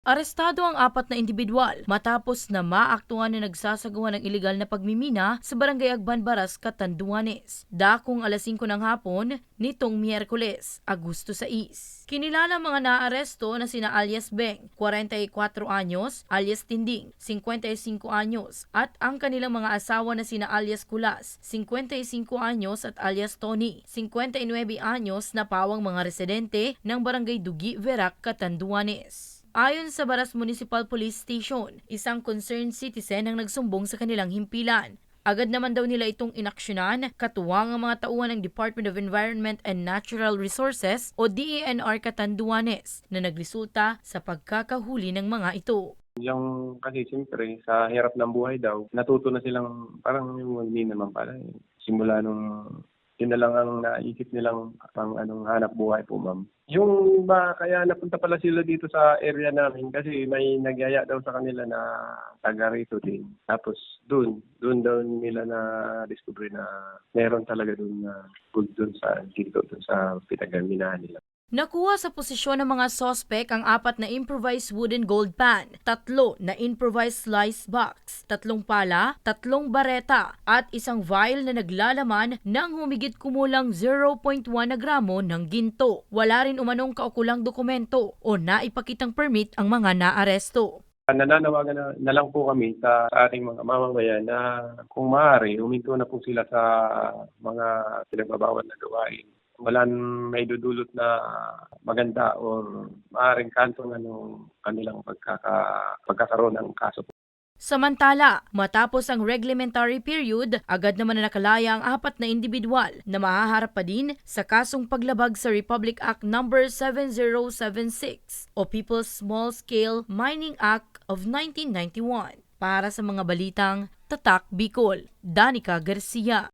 Arestado ang apat na individual matapos na maaktuhan na nagsasagawa ng ilegal na pagmimina sa Barangay Agban Baras, Catanduanes. Dakong alas 5 ng hapon nitong Miyerkules, Agosto 6. Kinilala mga naaresto na sina alias Beng, 44 anyos, alias Tinding, 55 anyos, at ang kanilang mga asawa na sina alias Kulas, 55 anyos at alias Tony, 59 anyos na pawang mga residente ng Barangay Dugi, Verac, Catanduanes. Ayon sa Baras Municipal Police Station, isang concerned citizen ang nagsumbong sa kanilang himpilan. Agad naman daw nila itong inaksyonan, katuwang ang mga tauhan ng Department of Environment and Natural Resources o DENR Catanduanes na nagresulta sa pagkakahuli ng mga ito. Yung kasi siyempre sa hirap ng buhay daw, natuto na silang parang yung hindi naman pala. eh. Simula nung yun na lang ang naisip nilang pang anong hanap buhay po ma'am. Yung ba kaya napunta pala sila dito sa area namin kasi may nagyaya daw sa kanila na taga rito din. Tapos doon, doon daw nila na discover na meron talaga doon na gold doon sa dito doon sa pinagaminahan nila. Nakuha sa posisyon ng mga sospek ang apat na improvised wooden gold pan, tatlo na improvised slice box, tatlong pala, tatlong bareta, at isang vial na naglalaman ng humigit kumulang 0.1 na gramo ng ginto. Wala rin umanong kaukulang dokumento o naipakitang permit ang mga naaresto. Nananawagan na, na lang po kami sa ating mga mamamayan na kung maaari, huminto na po sila sa mga pinagbabawal na gawain. Walang may dudulot na maganda o maaaring kanto ng kanilang pagkaka, pagkakaroon ng kaso. Samantala, matapos ang reglementary period, agad naman na nakalaya ang apat na individual na mahaharap pa din sa kasong paglabag sa Republic Act No. 7076 o People's Small Scale Mining Act of 1991. Para sa mga balitang Tatak Bicol, Danica Garcia.